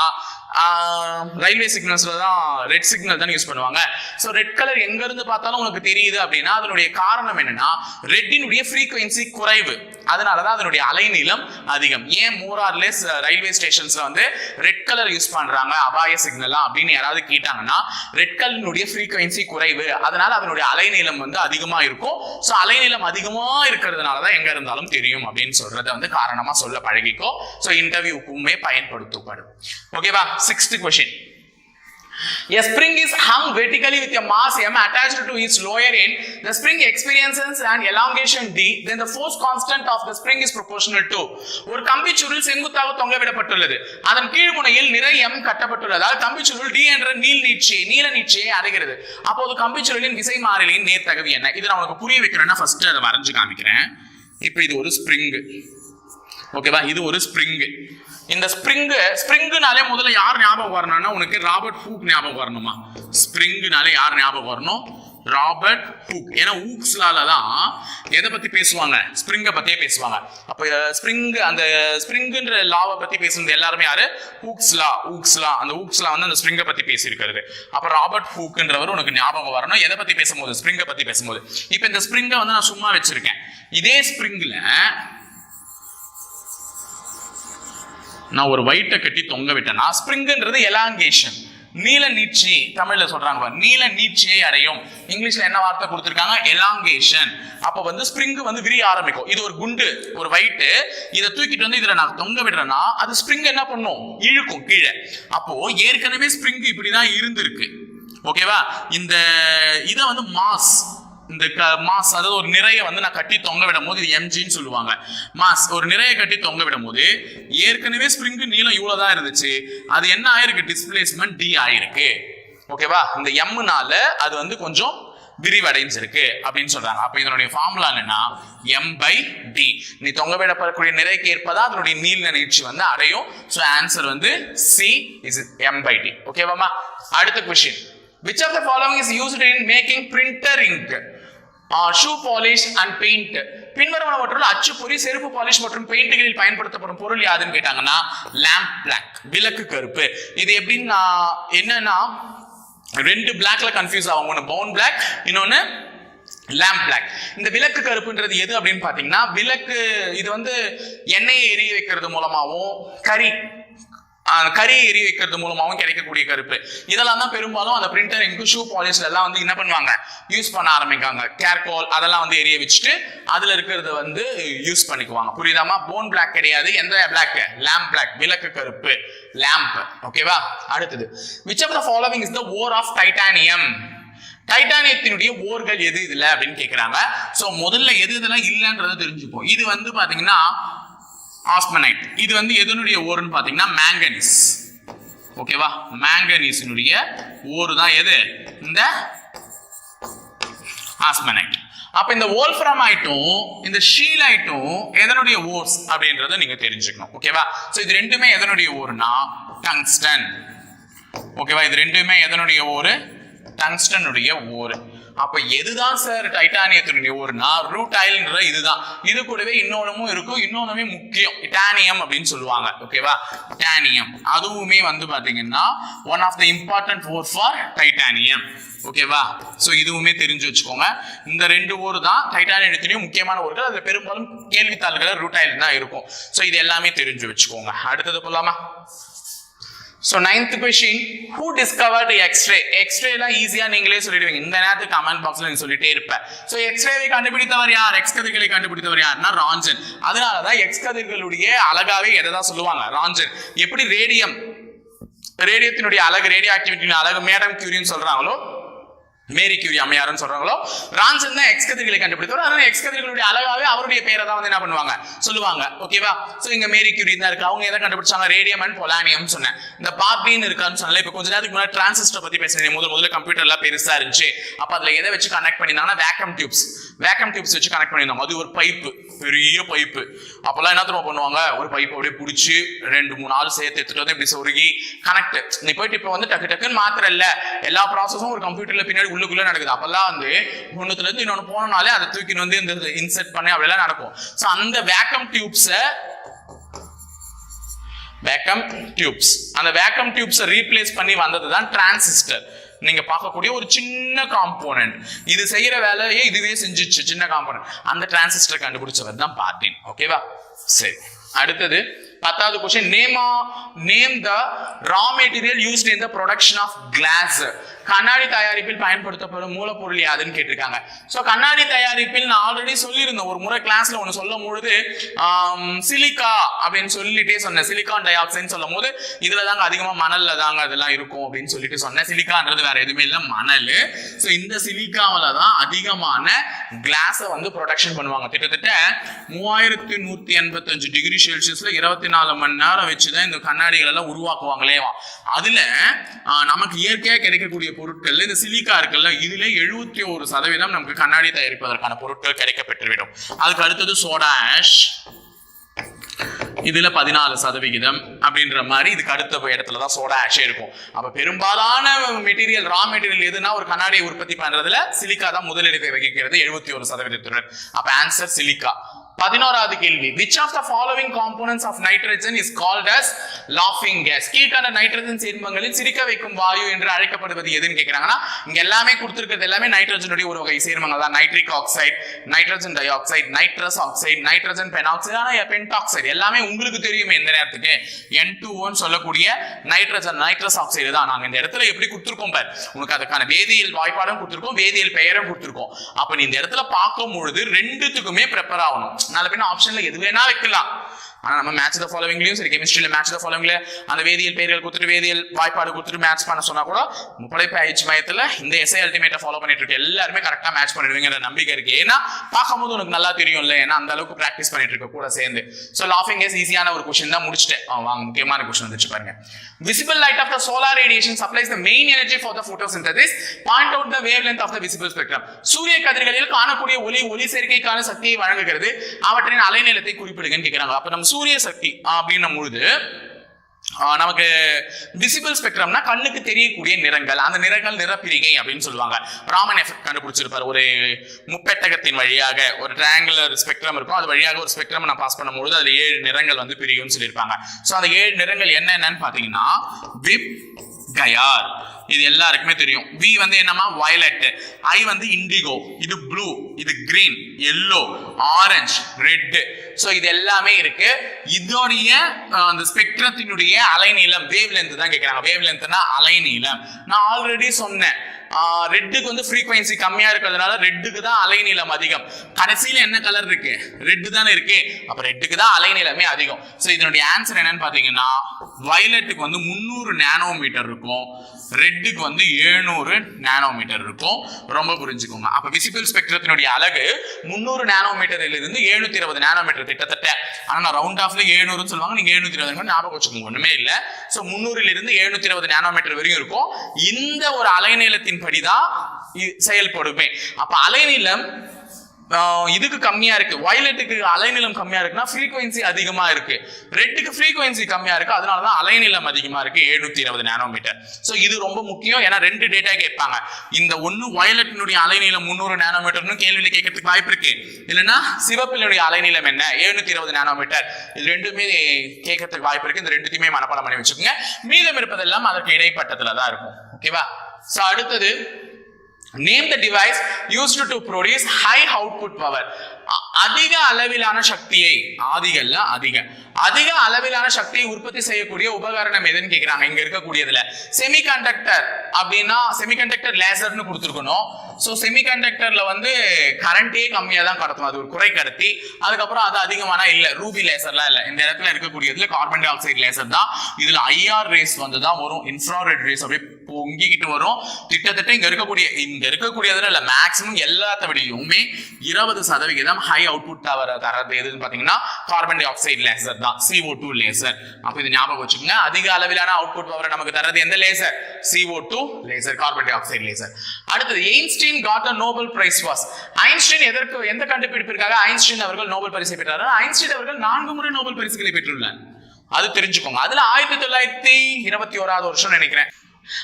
ரயில்வே சிக்னல்ஸ்ல தான் ரெட் சிக்னல் தான் யூஸ் பண்ணுவாங்க. ஸோ ரெட் கலர் எங்க இருந்து பார்த்தாலும் உனக்கு தெரியுது அப்படின்னா அதனுடைய காரணம் என்னன்னா ரெட்டினுடைய ஃப்ரீக்வன்சி குறைவு. அதனால தான் அதனுடைய அலைநீளம் அதிகம். ஏன் மோரார்லெஸ் ரயில்வே ஸ்டேஷன்ஸ்ல வந்து ரெட் கலர் யூஸ் பண்றாங்க அபாய சிக்னலா அப்படின்னு யாராவது கேட்டாங்கன்னா ரெட் கலரினுடைய ஃப்ரீக்வன்சி குறைவு. அதனால அதனுடைய அலைநீளம் வந்து அதிகமா இருக்கும். ஸோ அலைநீளம் அதிகமா இருக்கிறதுனால தான் எங்க இருந்தாலும் தெரியும் அப்படின்னு சொல்றதை வந்து காரணமா சொல்ல பழகிக்கோ. ஸோ இன்டர்வியூக்குமே பயன்படுத்தப்படும். ஓகேவா sixth question A spring is hung vertically with a mass m attached to its lower end. The spring experiences an elongation d. Then the force constant of the spring is proportional to. ஒரு கம்பி சுருள் செங்குத்தாக தொங்க விடப்பட்டுள்ளது அதன் கீழ்முனையில் நிறை m கட்டப்பட்டுள்ளதால் கம்பி சுருள் d என்ற நீள் நீட்சியை நீள நீட்சியை அடைகிறது. அப்போது கம்பி சுருளின் விசை மாறிலியின் நேர்த்தகவு என்ன? இதை நான் உங்களுக்கு புரிய வைக்கிறேன்னா ஃபர்ஸ்ட் அதை வரைஞ்சு காமிக்கிறேன். இப்போ இது ஒரு ஸ்ப்ரிங்கு ஓகேவா இது ஒரு ஸ்ப்ரிங்கு இந்த ஸ்ப்ரிங்கு ஸ்ப்ரிங்குனாலே முதல்ல யார் ஞாபகம் வரணும்னா உனக்கு ராபர்ட் ஹூக் ஞாபகம் வரணுமா? ஸ்ப்ரிங்குனாலே யார் ஞாபகம் வரணும்? ராபர்ட் ஹூக் ஏன்னா ஊக்ஸ்லால தான் எதை பத்தி பேசுவாங்க? ஸ்ப்ரிங்கை பத்தியே பேசுவாங்க. அப்போ ஸ்ப்ரிங் அந்த ஸ்ப்ரிங்குன்ற லாவை பத்தி பேசுனது எல்லாருமே யாரு? ஹூக்ஸ்லா ஊக்ஸ்லா அந்த ஹூக்ஸ்லா வந்து அந்த ஸ்ப்ரிங்கை பத்தி பேசியிருக்கிறது. அப்ப ராபர்ட் ஹூக்ன்றவர் உனக்கு ஞாபகம் வரணும். எதை பத்தி பேசும்போது? ஸ்ப்ரிங்கை பத்தி பேசும்போது. இப்போ இந்த ஸ்ப்ரிங்கை வந்து நான் சும்மா வச்சிருக்கேன். இதே ஸ்ப்ரிங்ல நான் ஒரு வயிட்டை கட்டி தொங்க விட்டேன்னா ஸ்ப்ரிங்குன்றது எலாங்கேஷன் நீல நீட்சி. தமிழ்ல சொல்றாங்க நீல நீட்சியை அடையும். இங்கிலீஷ்ல என்ன வார்த்தை கொடுத்திருக்காங்க? எலாங்கேஷன் அப்ப வந்து ஸ்ப்ரிங் வந்து விரிய ஆரம்பிக்கும். இது ஒரு குண்டு ஒரு வயிட்டு இதை தூக்கிட்டு வந்து இதுல நான் தொங்க விடுறேன்னா அது ஸ்ப்ரிங் என்ன பண்ணும்? இழுக்கும் கீழே. அப்போ ஏற்கனவே ஸ்ப்ரிங் இப்படிதான் இருந்திருக்கு. ஓகேவா இந்த இதை வந்து மாஸ் இந்த க மாஸ் அதாவது ஒரு நிறைய வந்து நான் கட்டி தொங்க விடும் போது இது எம்ஜின்னு சொல்லுவாங்க. மாஸ் ஒரு நிறைய கட்டி தொங்க விடும் போது ஏற்கனவே ஸ்ப்ரிங்கு நீளம் இவ்வளோ தான் இருந்துச்சு. அது என்ன ஆயிருக்கு? டிஸ்பிளேஸ்மெண்ட் டி ஆயிருக்கு. ஓகேவா இந்த எம்னால அது வந்து கொஞ்சம் விரிவடைஞ்சிருக்கு அப்படின்னு சொல்றாங்க. அப்ப இதனுடைய ஃபார்முலா என்னன்னா எம் பை டி நீ தொங்க விடப்படக்கூடிய நிறைக்கு ஏற்பதா அதனுடைய நீள் நீட்சி வந்து அடையும். ஸோ ஆன்சர் வந்து C is M by T ஓகேவாமா அடுத்த question which of the following is used in making printer ink shoe polish and paint paint. பின்வருவனவற்றுள் அச்சுப்பொறி செருப்பு பாலிஷ் மற்றும் பெயிண்ட்டுகளில் பயன்படுத்தப்படும் பொருள் யாதுன்னு கேட்டாங்கன்னா லேம்ப் பிளாக் விளக்கு கருப்பு. இது எப்படின்னா என்னன்னா ரெண்டு பிளாக்ல கன்ஃபியூஸ் ஆகும். ஒன்று பவுன் பிளாக் இன்னொன்று லேம்ப் பிளாக் இந்த விளக்கு கருப்புன்றது எது அப்படின்னு பார்த்தீங்கன்னா விளக்கு இது வந்து எண்ணெயை எரிய வைக்கிறது மூலமாகவும் கறி கறி எரி வைக்கிறது மூலமாகவும் கிடைக்கக்கூடிய கருப்பு. இதெல்லாம் தான் பெரும்பாலும் அந்த பிரிண்டர் இங்கு ஷூ பாலிஷ்ல எல்லாம் வந்து என்ன பண்ணுவாங்க? யூஸ் பண்ண ஆரம்பிக்காங்க. கேர்கோல் அதெல்லாம் வந்து எரிய வச்சுட்டு அதுல இருக்கிறத வந்து யூஸ் பண்ணிக்குவாங்க. புரியுதாமா போன் பிளாக் கிடையாது. எந்த பிளாக் லேம்ப் பிளாக் விளக்கு கருப்பு. லேம்ப் ஓகேவா அடுத்தது. Which of the following is the ore of titanium டைட்டானியத்தினுடைய ஓர்கள் எது இதுல அப்படின்னு கேட்கிறாங்க ஸோ முதல்ல எது இதெல்லாம் இல்லைன்றத தெரிஞ்சுப்போம். இது வந்து பாத்தீங்கன்னா ஆஸ்மனைட் இது வந்து எதனுடைய ஓருன்னு பார்த்தீங்கன்னா மேங்கனீஸ் ஓகேவா மேங்கனீஸினுடைய ஓரு தான் எது? இந்த ஆஸ்மனைட் அப்ப இந்த ஓல்ஃப்ரமைட்டும் இந்த ஷீல் ஆயிட்டும் எதனுடைய ஓர்ஸ் அப்படின்றத நீங்க தெரிஞ்சுக்கணும். ஓகேவா சோ இது ரெண்டுமே எதனுடைய ஓருனா டங்ஸ்டன் ஓகேவா இது ரெண்டுமே எதனுடைய ஓரு? டங்ஸ்டனுடைய ஓரு. அப்ப எதுதான் சார் டைட்டானியத்தினுடைய ஒரு ரூட் ஆயில்ன்ற இதுதான். இது கூடவே இன்னொன்னும் இருக்கும். இன்னொன்னுமே முக்கியம். டைட்டானியம் அப்படின்னு சொல்லுவாங்க. ஓகேவா டைட்டானியம் அதுவுமே வந்து பாத்தீங்கன்னா one of the important ore for titanium ஓகேவா ஸோ இதுவுமே தெரிஞ்சு வச்சுக்கோங்க. இந்த ரெண்டு ஊர் தான் டைட்டானியத்திலையும் முக்கியமான ஊர்கள் அதில் பெரும்பாலும் கேள்வித்தாள்கள் ஆயில் தான் இருக்கும். ஸோ இது எல்லாமே தெரிஞ்சு வச்சுக்கோங்க. அடுத்தது போலாமா? So ninth question who discovered X-ray எக்ஸ்ரேலாம் ஈஸியாக நீங்களே சொல்லிடுவீங்க. இந்த நேரத்துக்கு கமெண்ட் பாக்ஸில் நீங்கள் சொல்லிட்டே இருப்பேன். ஸோ எக்ஸ்ரேவை கண்டுபிடித்தவர் யார்? எக்ஸ் கதிர்களை கண்டுபிடித்தவர் யார்னா ராஞ்சன். அதனால தான் எக்ஸ் கதிர்களுடைய அழகாவே எதை தான் சொல்லுவாங்க? ராஞ்சன். எப்படி ரேடியம் ரேடியத்தினுடைய அழகு ரேடியோ ஆக்டிவிட்டியின் அழகு மேடம் கியூரின்னு சொல்கிறாங்களோ மேரி கியூரி அம்மையாருன்னு சொல்றாங்களோ? ரான்சன் தான் எக்ஸ் கதிர்களை கண்டுபிடித்தவர். அதனால எக்ஸ் கதிர்களுடைய அழகாவே அவருடைய பேரை தான் வந்து என்ன பண்ணுவாங்க? சொல்லுவாங்க. ஓகேவா சோ இங்க மேரி கியூரி தான் இருக்கு. அவங்க எதை கண்டுபிடிச்சாங்க? ரேடியம் அண்ட் பொலானியம் சொன்னேன். இந்த பார்பின்னு இருக்கான்னு சொன்னால இப்ப கொஞ்ச நேரத்துக்கு முன்னாடி டிரான்சிஸ்டர் பத்தி பேசுறேன் முதல் முதல்ல கம்ப்யூட்டர்ல பெருசா இருந்துச்சு. அப்ப அதுல எதை வச்சு கனெக்ட் பண்ணிருந்தாங்கன்னா வேக்கம் டியூப்ஸ் வேக்கம் டியூப்ஸ் வச்சு கனெக்ட் பண்ணிருந்தோம் அது ஒரு பைப்பு பெரிய பைப்பு. அப்பெல்லாம் என்ன திரும்ப பண்ணுவாங்க? ஒரு பைப் அப்படியே பிடிச்சி ரெண்டு மூணு ஆள் சேர்த்து எடுத்துட்டு வந்து இப்படி சொருகி கனெக்ட் நீ போயிட்டு இப்போ வந்து டக்கு டக்குன்னு மாத்திர இல்ல எல்லா ப்ராசஸும் ஒரு கம்ப்யூட்டர்ல பின்னாடி உள்ளுக்குள்ள நடக்குது. அப்பெல்லாம் வந்து ஒண்ணுத்துல இருந்து இன்னொன்னு போனனாலே அதை தூக்கின்னு வந்து இந்த இன்செர்ட் பண்ணி அப்படியெல்லாம் நடக்கும். ஸோ அந்த வேக்கம் டியூப்ஸை வேக்கம் டியூப்ஸ் அந்த வேக்கம் டியூப்ஸை ரீப்ளேஸ் பண்ணி வந்தது தான் டிரான்சிஸ்டர் நீங்க பார்க்கக்கூடிய ஒரு சின்ன காம்போனன்ட் இது செய்யற வேலையே இதுவே செஞ்சிச்சு சின்ன காம்போனன்ட் அந்த டிரான்சிஸ்டர் கண்டுபிடிச்சவர் தான் பார்த்தேன் ஓகேவா சரி. அடுத்தது பத்தாவது question name name the raw material used in the production of glass கண்ணாடி தயாரிப்பில் பயன்படுத்தப்படும் மூலப்பொருள் யாதுன்னு கேட்டிருக்காங்க. ஸோ கண்ணாடி தயாரிப்பில் நான் ஆல்ரெடி சொல்லியிருந்தேன். ஒரு முறை கிளாஸ்ல ஒன்று சொல்லும் பொழுது சிலிக்கா அப்படின்னு சொல்லிட்டே சொன்னேன். சிலிக்கான் டை ஆக்சைடுன்னு சொல்லும் போது இதுல தாங்க அதிகமா மணல்ல தாங்க அதெல்லாம் இருக்கும் அப்படின்னு சொல்லிட்டு சொன்னேன். சிலிக்கான்றது வேற எதுவுமே இல்லை மணல். ஸோ இந்த சிலிக்காவில தான் அதிகமான கிளாஸை வந்து ப்ரொடக்ஷன் பண்ணுவாங்க. கிட்டத்தட்ட மூவாயிரத்தி நூத்தி எண்பத்தஞ்சு டிகிரி செல்சியஸ்ல இருபத்தி நாலு மணி நேரம் வச்சுதான் இந்த கண்ணாடிகள் எல்லாம் உருவாக்குவாங்களே அதுல நமக்கு இயற்கையா கிடைக்கக்கூடிய பொருட்கள் இந்த சிலிக்கா இருக்குல்ல இதுல எழுபத்தி ஒரு சதவீதம் நமக்கு கண்ணாடி தயாரிப்பதற்கான பொருட்கள் கிடைக்க அதுக்கு அடுத்தது சோடா ஆஷ். இதுல பதினாலு சதவிகிதம் அப்படின்ற மாதிரி இதுக்கு அடுத்த இடத்துல தான் சோடா ஆஷே இருக்கும். அப்ப பெரும்பாலான மெட்டீரியல் ரா மெட்டீரியல் எதுனா ஒரு கண்ணாடியை உற்பத்தி பண்றதுல சிலிக்கா தான் முதலிடத்தை வகிக்கிறது எழுபத்தி ஒரு சதவீதத்துடன். அப்ப ஆன்சர் சிலிக்கா. பதினோராவது கேள்வி. Which of the following components of nitrogen is called as லாஃபிங் gas கீழ்கண்ட நைட்ரஜன் சேர்மங்களில் சிரிக்க வைக்கும் வாயு என்று அழைக்கப்படுவது எதுன்னு கேட்கிறாங்கன்னா இங்க எல்லாமே கொடுத்துருக்கிறது எல்லாமே நைட்ரஜனுடைய ஒரு வகை சேர்மங்கள் தான். Nitric oxide nitrogen dioxide nitrous oxide nitrogen pentoxide ஆனா பென்டாக்சைடு எல்லாமே உங்களுக்கு தெரியுமே இந்த நேரத்துக்கு. என் டூ சொல்லக்கூடிய நைட்ரஜன் நைட்ரஸ் ஆக்சைடு தான். நாங்க இந்த இடத்துல எப்படி கொடுத்துருக்கோம் பார். உனக்கு அதுக்கான வேதியியல் வாய்ப்பாடும் கொடுத்துருக்கோம் வேதியியல் பெயரும் கொடுத்துருக்கோம். அப்ப நீ இந்த இடத்துல பார்க்கும் பொழுது ரெண்டுத்துக்குமே ப்ரிப்பேர் ஆகணும். நாலு பேர் ஆப்ஷன்ல எது வேணா வைக்கலாம். ஆனா நம்ம மேட்ச் த ஃபாலோவிங்லயும் சரி கெமிஸ்ட்ரியில மேட்ச் த ஃபாலோவிங்ல அந்த வேதியியல் பெயர்கள் கொடுத்துட்டு வேதியியல் வாய்ப்பாடு கொடுத்துட்டு மேட்ச் பண்ண சொன்னா கூட முப்படை பயிற்சி மையத்துல இந்த எஸ்ஐ அல்டிமேட்டை ஃபாலோ பண்ணிட்டு இருக்கு. எல்லாருமே கரெக்டா மேட்ச் பண்ணிடுவீங்கிற நம்பிக்கை இருக்கு. ஏன்னா பார்க்கும்போது உனக்கு நல்லா தெரியும் இல்லை ஏன்னா அந்த அளவுக்கு பிராக்டிஸ் பண்ணிட்டு இருக்க கூட சேர்ந்து. ஸோ லாஃபிங் இஸ் ஈஸியான ஒரு கொஸ்டின் தான் முடிச்சிட்டேன். வாங்க முக்கியமான கொஸ்டின் வந்துச்சு பாருங்க. Visible light of the solar radiation supplies the main energy for the photosynthesis. Point out the wavelength of the visible spectrum சூரிய கதிர்களில் காணக்கூடிய ஒளி ஒளி சேர்க்கைக்கான சக்தியை வழங்குகிறது. அவற்றின் அலைநீளத்தை குறிப்பிடுங்கன்னு கேட்கிறாங்க அப்ப நம்ம சூரிய சக்தி அப்படின்னும் பொழுது நமக்கு விசிபிள் ஸ்பெக்ட்ரம்னா கண்ணுக்கு தெரியக்கூடிய நிறங்கள் அந்த நிறங்கள் நிறப்பிரிகை அப்படின்னு சொல்லுவாங்க. ராமன் எஃபெக்ட் கண்டுபிடிச்சிருப்பார். ஒரு முப்பெட்டகத்தின் வழியாக ஒரு ட்ரையாங்குலர் ஸ்பெக்ட்ரம் இருக்கும். அது வழியாக ஒரு ஸ்பெக்ட்ரம் நான் பாஸ் பண்ணும்போது அதில் ஏழு நிறங்கள் வந்து பிரியும்னு சொல்லியிருப்பாங்க. ஸோ அந்த ஏழு நிறங்கள் என்னென்னன்னு பார்த்தீங்கன்னா விப் கயார் இது எல்லாருக்குமே தெரியும். வி வந்து என்னமா வயலட் ஐ வந்து இண்டிகோ இது ப்ளூ இது green yellow orange red so இது எல்லாமே இருக்கு. இதோடைய அந்த ஸ்பெக்ட்ரத்தினுடைய அலைநீளம் வேவ் லென்த் தான் கேட்குறாங்க வேவ் லென்த்னா அலைநீளம். நான் ஆல்ரெடி சொன்னேன். ரெட்டுக்கு வந்து ஃப்ரீக்வன்சி கம்மியா இருக்கிறதுனால ரெட்டுக்கு தான் அலைநீளம் அதிகம். கடைசியில என்ன கலர் இருக்கு? ரெட்டு தானே இருக்கு. அப்ப ரெட்டுக்கு தான் அலைநீளமே அதிகம். ஸோ இதனுடைய ஆன்சர் என்னன்னு பாத்தீங்கன்னா வயலட்டுக்கு வந்து முந்நூறு நேனோமீட்டர் இருக்கும். ரெட்டுக்கு வந்து எழுநூறு நேனோமீட்டர் இருக்கும். ரொம்ப புரிஞ்சுக்கோங்க. அப்ப விசிபிள் ஸ்பெக்ட்ரத்தினுடைய அழகு முந்நூறு நேனோமீட்டரில் இருந்து எழுநூத்தி இருபது நேனோமீட்டர் கிட்டத்தட்ட. ஆனா நான் ரவுண்ட் ஆஃப்ல எழுநூறுன்னு சொல்லுவாங்க. நீங்க எழுநூத்தி இருபது ஞாபகம் வச்சுக்கோங்க. ஒண்ணுமே இல்ல. சோ முந்நூறுல இருந்து எழுநூத்தி இருபது நேனோமீட்டர் வரையும் இருக்கும். இந்த ஒரு அலைநீளத்தின் படிதான் செயல்படுமே. அப்ப அலைநீளம் இதுக்கு கம்மியா இருக்கு. வயலட்டுக்கு அலைநிலம் கம்மியா இருக்குன்னா ஃப்ரீக்வன்சி அதிகமா இருக்கு. ரெட்டுக்கு ஃப்ரீக்வன்சி கம்மியா இருக்கு. அதனால தான் அதிகமா இருக்கு. எழுநூத்தி இருபது நேனோமீட்டர் ஸோ இது ரொம்ப முக்கியம். ஏன்னா ரெண்டு டேட்டா கேட்பாங்க. இந்த ஒண்ணு வயலட்டினுடைய அலைநீளம் முந்நூறு நேனோமீட்டர்னு கேள்வியில கேட்கறதுக்கு வாய்ப்பு இருக்கு. இல்லைன்னா சிவப்பினுடைய அலைநீளம் என்ன? எழுநூத்தி இருபது நேனோமீட்டர் இது ரெண்டுமே கேட்கறதுக்கு வாய்ப்பு இருக்கு. இந்த ரெண்டுத்தையுமே மனப்பாடம் பண்ணி வச்சுக்கோங்க. மீதம் இருப்பதெல்லாம் அதற்கு இடைப்பட்டத்துல தான் இருக்கும் ஓகேவா ஸோ அடுத்தது name the device used to produce high output power அதிக அளவிலான சக்தியை ஆதிகள்ல அதிக. அதிக அளவிலான சக்தியை உற்பத்தி செய்யக்கூடிய உபகரணம் எதுன்னு கேக்குறாங்க. இங்க இருக்கக்கூடியதுல. செமிகண்டக்டர் அப்படின்னா செமிகண்டக்டர் லேசர்னு கொடுத்துருக்கணும். ஸோ செமிகண்டக்டர்ல வந்து கரண்டே கம்மியா தான் கடத்தும் அது ஒரு குறை கடத்தி. அதுக்கப்புறம் அது அதிகமானா இல்ல. ரூபி லேசர்லாம் இல்ல. இந்த இடத்துல இருக்கக்கூடியதுல கார்பன் டை ஆக்சைடு லேசர் தான். இதுல ஐஆர் ரேஸ் வந்து தான் வரும். இன்ஃப்ராரெட் ரேஸ் அப்படியே பொங்கிக்கிட்டு வரும். கிட்டத்தட்ட இங்க இருக்கக்கூடிய இங்க இருக்கக்கூடியதுல இல்ல. மேக்சிமம் எல்லாத்த விடையுமே இருபது சதவிகிதம் ஹை அவுட்புட் தவற தரது எதுன்னு பார்த்தீங்கன்னா கார்பன் டை ஆக்சைடு லேசர் தான் சிஓ டூ லேசர் அப்போ இது ஞாபகம் வச்சுக்கோங்க அதிக அளவிலான அவுட்புட் பவர் நமக்கு தரது எந்த laser CO two laser carbon dioxide laser அடுத்தது Einstein got a Nobel prize was Einstein எதற்கு எந்த கண்டுபிடிப்பிற்காக ஐன்ஸ்டீன் அவர்கள் நோபல் பரிசை பெற்றார்? ஐன்ஸ்டீன் அவர்கள் நான்கு முறை நோபல் பரிசுகளை பெற்றுள்ளார். அது தெரிஞ்சுக்கோங்க. அதுல ஆயிரத்தி தொள்ளாயிரத்தி இருபத்தி ஓராவது வருஷம் நினைக்கிறேன்.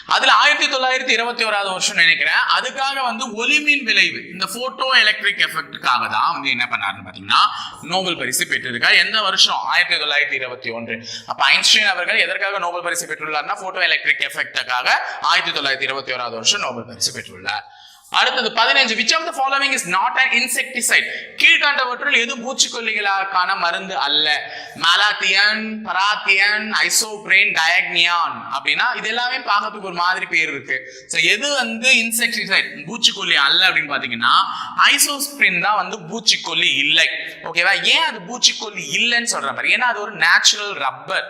அதுல ஆயிரத்தி தொள்ளாயிரத்தி இருபத்தி ஓராவது வருஷம் நினைக்கிறேன். அதுக்காக வந்து ஒலிமின் விளைவு இந்த போட்டோ எலக்ட்ரிக் எஃபெக்டுக்காக தான் வந்து என்ன பண்ணாருன்னு பாத்தீங்கன்னா நோபல் பரிசு பெற்றிருக்கார். எந்த வருஷம்? ஆயிரத்தி தொள்ளாயிரத்தி இருபத்தி ஒன்று. அப்ப ஐன்ஸ்டைன் அவர்கள் எதற்காக நோபல் பரிசு பெற்றுள்ளார்னா போட்டோ எலக்ட்ரிக் எஃபெக்டுக்காக ஆயிரத்தி தொள்ளாயிரத்தி இருபத்தி ஓராவது வருஷம் நோபல் பரிசு பெற்றுள்ளார். அடுத்தது பதினஞ்சு which of the following is not an insecticide கீழ்கண்டவற்றில் எது பூச்சிக்கொல்லிகளுக்கான மருந்து அல்ல? மலாத்தியன் பராத்தியன் ஐசோப்ரேன் டயக்னியான் அப்படின்னா இது எல்லாமே பார்க்கறதுக்கு ஒரு மாதிரி பேர் இருக்கு. ஸோ எது வந்து இன்செக்டிசைட் பூச்சிக்கொல்லி அல்ல அப்படின்னு பார்த்தீங்கன்னா ஐசோஸ்பிரின் தான் வந்து பூச்சிக்கொல்லி இல்லை. ஓகேவா ஏன் அது பூச்சிக்கொல்லி இல்லைன்னு சொல்ற மாதிரி? ஏன்னா அது ஒரு நேச்சுரல் ரப்பர்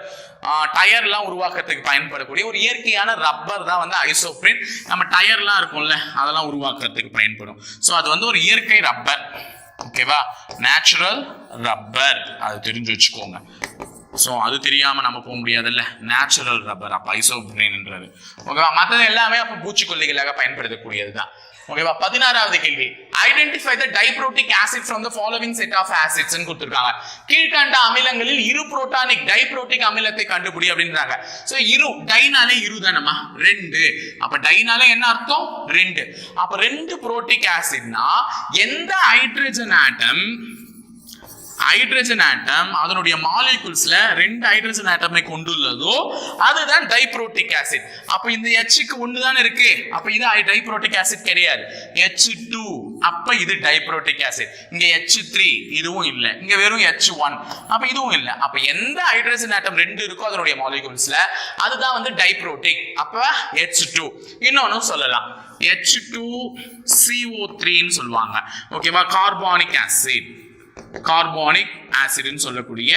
டயர்லாம் உருவாக்குறதுக்கு பயன்படக்கூடிய ஒரு இயற்கையான ரப்பர் தான் வந்து ஐசோப்ரின் நம்ம டயர்லாம் இருக்கும்ல அதெல்லாம் உருவாக்குறதுக்கு பயன்படும். ஸோ அது வந்து ஒரு இயற்கை ரப்பர் ஓகேவா நேச்சுரல் ரப்பர் அது தெரிஞ்சு வச்சுக்கோங்க. ஸோ அது தெரியாமல் நம்ம போக முடியாதுல்ல? நேச்சுரல் ரப்பர் அப்போ ஐசோப்ரின்ன்றது ஓகேவா மற்றது எல்லாமே அப்போ பூச்சிக்கொல்லிகளாக பயன்படுத்தக்கூடியது தான் ஓகேவா பதினாறாவது கேள்வி. Identify the diprotic acid from the following set of acids கொடுத்துருக்காங்க. கீழ்கண்ட அமிலங்களில் இரு புரோட்டானிக் டைப்ரோட்டிக் அமிலத்தை கண்டுபிடி அப்படின்றாங்க. ஸோ இரு டைனாலே இரு தானம்மா? ரெண்டு. அப்ப டைனாலே என்ன அர்த்தம்? ரெண்டு. அப்ப ரெண்டு புரோட்டிக் ஆசிட்னா எந்த ஹைட்ரஜன் ஆட்டம் ஹைட்ரஜன் ஆட்டம் அதனுடைய மாலிகுல்ஸ்ல ரெண்டு ஹைட்ரஜன் ஆட்டமை கொண்டுள்ளதோ அதுதான் டைப்ரோட்டிக் ஆசிட் அப்ப இந்த எச்சுக்கு ஒன்று தான் இருக்கு? அப்ப இது டைப்ரோட்டிக் ஆசிட் கிடையாது. எச் டூ அப்ப இது டைப்ரோட்டிக் ஆசிட் இங்க எச் த்ரீ இதுவும் இல்லை. இங்க வெறும் எச் ஒன் அப்ப இதுவும் இல்லை. அப்ப எந்த ஹைட்ரஜன் ஆட்டம் ரெண்டு இருக்கோ அதனுடைய மாலிகுல்ஸ்ல அதுதான் வந்து டைப்ரோட்டிக் அப்ப எச் டூ இன்னொன்னு சொல்லலாம். எச் டூ சிஓ த்ரீன்னு சொல்லுவாங்க. ஓகேவா கார்பானிக் ஆசிட் கார்பானிக் ஆசிட்னு சொல்லக்கூடிய